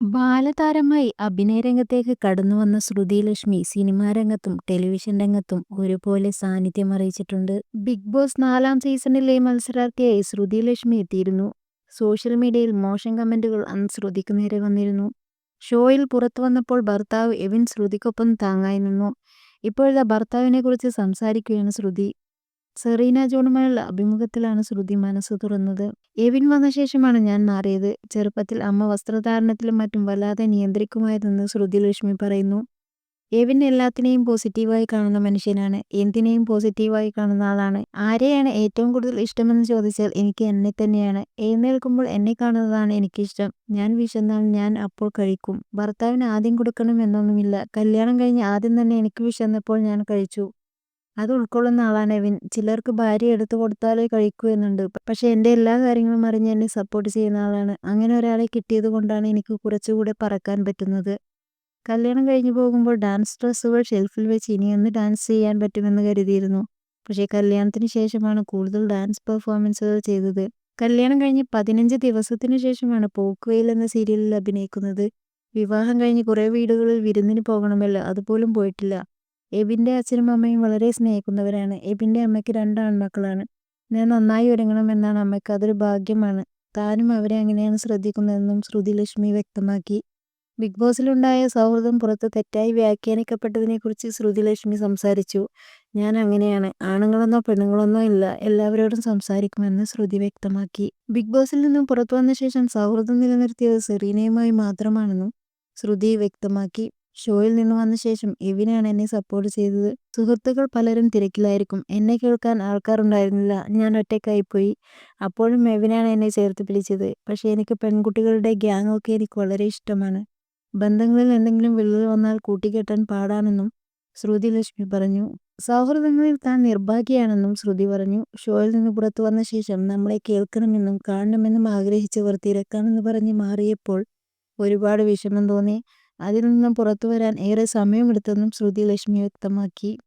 ബാലതാരമായി അഭിനയരംഗത്തേക്ക് കടന്നുവന്ന ശ്രുതിലക്ഷ്മി സിനിമാ രംഗത്തും ടെലിവിഷൻ രംഗത്തും ഒരുപോലെ സാന്നിധ്യം അറിയിച്ചിട്ടുണ്ട് ബിഗ് ബോസ് നാലാം സീസണിലെ മത്സരാർത്ഥിയായി ശ്രുതിലക്ഷ്മി എത്തിയിരുന്നു. സോഷ്യൽ മീഡിയയിൽ മോശം കമന്റുകൾ അന്ന് ശ്രുതിക്ക് നേരെ വന്നിരുന്നു. ഷോയിൽ പുറത്തു വന്നപ്പോൾ ഭർത്താവ് എവിൻ ശ്രുതിക്കൊപ്പം താങ്ങായി നിന്നു. ഇപ്പോഴത്തെ ഭർത്താവിനെ കുറിച്ച് സംസാരിക്കുകയാണ് ശ്രുതി. സെറീന ജോണുമായുള്ള അഭിമുഖത്തിലാണ് ശ്രുതി മനസ്സ് തുറന്നത്. എവിൻ വന്ന ശേഷമാണ് ഞാൻ മാറിയത്. ചെറുപ്പത്തിൽ അമ്മ വസ്ത്രധാരണത്തിലും മറ്റും വല്ലാതെ നിയന്ത്രിക്കുമായിരുന്നെന്ന് ശ്രുതി ലക്ഷ്മി പറയുന്നു. എവിൻ എല്ലാത്തിനെയും പോസിറ്റീവായി കാണുന്ന മനുഷ്യനാണ്. എന്തിനേയും പോസിറ്റീവായി കാണുന്ന ആളാണ്. ആരെയാണ് ഏറ്റവും കൂടുതൽ ഇഷ്ടമെന്ന് ചോദിച്ചാൽ എനിക്ക് എന്നെ തന്നെയാണ് എഴുന്നേൽക്കുമ്പോൾ എന്നെ കാണുന്നതാണ് എനിക്കിഷ്ടം. ഞാൻ വിശന്നാൽ ഞാൻ അപ്പോൾ കഴിക്കും. ഭർത്താവിന് ആദ്യം കൊടുക്കണം എന്നൊന്നുമില്ല. കല്യാണം കഴിഞ്ഞ് ആദ്യം തന്നെ എനിക്ക് വിശന്നപ്പോൾ ഞാൻ കഴിച്ചു. അത് ഉൾക്കൊള്ളുന്ന ആളാണ് എവിൻ. ചിലർക്ക് ഭാര്യ എടുത്തു കൊടുത്താലേ കഴിക്കൂ എന്നുണ്ട്. പക്ഷേ എന്റെ എല്ലാ കാര്യങ്ങളും അറിഞ്ഞ് എന്നെ സപ്പോർട്ട് ചെയ്യുന്ന ആളാണ്. അങ്ങനെ ഒരാളെ കിട്ടിയത് കൊണ്ടാണ് എനിക്ക് കുറച്ചുകൂടെ പറക്കാൻ പറ്റുന്നത്. കല്യാണം കഴിഞ്ഞു പോകുമ്പോൾ ഡാൻസ് ഡ്രസ്സുകൾ ഷെൽഫിൽ വെച്ച് ഇനിയൊന്ന് ഡാൻസ് ചെയ്യാൻ പറ്റുമെന്ന് കരുതിയിരുന്നു. പക്ഷേ കല്യാണത്തിന് ശേഷമാണ് കൂടുതൽ ഡാൻസ് പെർഫോമൻസുകൾ ചെയ്തത്. കല്യാണം കഴിഞ്ഞ് പതിനഞ്ച് ദിവസത്തിനു ശേഷമാണ് പോക്കുവെയിൽ എന്ന സീരിയലിൽ അഭിനയിക്കുന്നത്. വിവാഹം കഴിഞ്ഞ് കുറേ വീടുകളിൽ വിരുന്നിന് പോകണമല്ലോ അതുപോലും പോയിട്ടില്ല. എബിന്റെ അച്ഛനും അമ്മയും വളരെ സ്നേഹിക്കുന്നവരാണ്. എബിന്റെ അമ്മയ്ക്ക് രണ്ട് ആൺമക്കളാണ്. ഞാൻ നന്നായി ഒരുങ്ങണമെന്നാണ് അമ്മയ്ക്ക്. അതൊരു ഭാഗ്യമാണ്. താനും അവരെ അങ്ങനെയാണ് ശ്രദ്ധിക്കുന്നതെന്നും ശ്രുതി ലക്ഷ്മി വ്യക്തമാക്കി. ബിഗ് ബോസിലുണ്ടായ സൗഹൃദം പുറത്ത് തെറ്റായി വ്യാഖ്യാനിക്കപ്പെട്ടതിനെക്കുറിച്ച് ശ്രുതി ലക്ഷ്മി സംസാരിച്ചു. ഞാൻ അങ്ങനെയാണ്. ആണുങ്ങളെന്നോ പെണ്ണുങ്ങളെന്നോ ഇല്ല. എല്ലാവരോടും സംസാരിക്കുമെന്ന് ശ്രുതി വ്യക്തമാക്കി. ബിഗ് ബോസിൽ നിന്നും പുറത്തു വന്ന ശേഷം സൗഹൃദം നിലനിർത്തിയത് സെറീനയുമായി മാത്രമാണെന്നും ശ്രുതി വ്യക്തമാക്കി. ഷോയിൽ നിന്ന് വന്ന ശേഷം എവിനാണ് എന്നെ സപ്പോർട്ട് ചെയ്തത്. സുഹൃത്തുക്കൾ പലരും തിരക്കിലായിരിക്കും. എന്നെ കേൾക്കാൻ ആൾക്കാരുണ്ടായിരുന്നില്ല. ഞാൻ ഒറ്റയ്ക്കായിപ്പോയി. അപ്പോഴും എവിനാണ് എന്നെ ചേർത്ത് പിടിച്ചത്. പക്ഷേ എനിക്ക് പെൺകുട്ടികളുടെ ഗ്യാങ് ഒക്കെ എനിക്ക് വളരെ ഇഷ്ടമാണ്. ബന്ധങ്ങളിൽ എന്തെങ്കിലും വിള്ളൽ വന്നാൽ കൂട്ടിക്കെട്ടാൻ പാടാണെന്നും ശ്രുതി ലക്ഷ്മി പറഞ്ഞു. സൗഹൃദങ്ങളിൽ താൻ നിർഭാഗ്യയാണെന്നും ശ്രുതി പറഞ്ഞു. ഷോയിൽ നിന്ന് പുറത്തു വന്ന ശേഷം നമ്മളെ കേൾക്കണമെന്നും കാണണമെന്നും ആഗ്രഹിച്ചവർ തിരക്കാണെന്ന് പറഞ്ഞ് മാറിയപ്പോൾ ഒരുപാട് വിഷമം തോന്നി. അതിൽ നിന്നും പുറത്തുവരാൻ ഏറെ സമയമെടുത്തെന്നും ശ്രുതി ലക്ഷ്മി വ്യക്തമാക്കി.